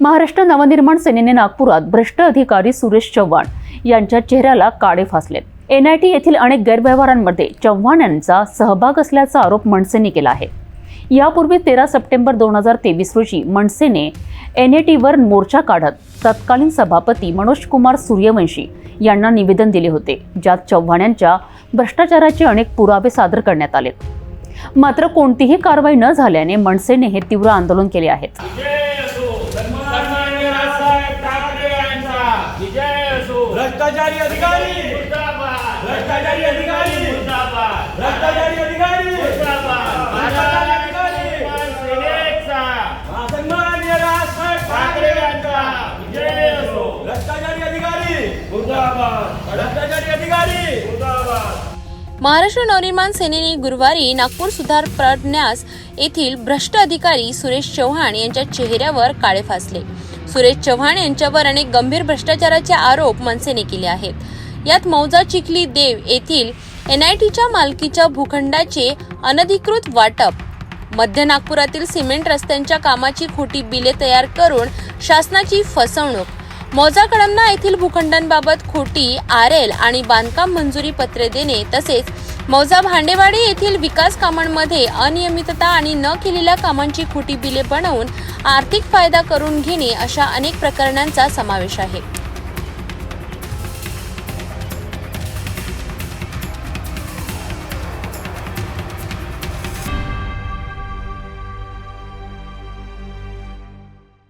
महाराष्ट्र नवनिर्माण सेनेने नागपुरात भ्रष्ट अधिकारी सुरेश चव्हाण यांच्या चेहऱ्याला काळे फासलेत एन आय टी येथील अनेक गैरव्यवहारांमध्ये चव्हाण यांचा सहभाग असल्याचा आरोप मनसेने केला आहे. यापूर्वी तेरा सप्टेंबर दोन हजार तेवीस रोजी मनसेने एन ए टीवर मोर्चा काढत तत्कालीन सभापती मनोज कुमार सूर्यवंशी यांना निवेदन दिले होते ज्यात चव्हाण यांच्या भ्रष्टाचाराचे अनेक पुरावे सादर करण्यात आले मात्र कोणतीही कारवाई न झाल्याने मनसेने हे तीव्र आंदोलन केले आहेत सन्माननीय राजसाहेब ठाकरे यांचा. विजय असो. भ्रष्टाचारी अधिकारी. मुर्दाबाद. भ्रष्टाचारी अधिकारी. मुर्दाबाद. भ्रष्टाचारी अधिकारी. मुर्दाबाद. भ्रष्टाचारी अधिकारी. सेनेचा. सन्माननीय राजसाहेब ठाकरे यांचा. विजय असो. भ्रष्टाचारी अधिकारी. मुर्दाबाद. भ्रष्टाचारी अधिकारी. मुर्दाबाद. महाराष्ट्र नवनिर्माण सेनेने गुरुवारी नागपूर सुधार प्रन्यास येथील भ्रष्ट अधिकारी सुरेश चव्हाण यांच्या चेहऱ्यावर काळे फासले. सुरेश चव्हाण यांच्यावर अनेक गंभीर भ्रष्टाचाराचे आरोप मनसेने केले आहेत. यात मौजा चिखली देव येथील एनआयटीच्या मालकीच्या भूखंडाचे अनधिकृत वाटप मध्य नागपुरातील सिमेंट रस्त्यांच्या कामाची खोटी बिले तयार करून शासनाची फसवणूक मौजा कडमना येथील भूखंडांबाबत खोटी आर एल आणि बांधकाम मंजुरी पत्रे देणे तसेच मौजा भांडेवाडी येथील विकास कामांमध्ये अनियमितता आणि न केलेल्या कामांची खोटी बिले बनवून आर्थिक फायदा करून घेणे अशा अनेक प्रकरणांचा समावेश आहे.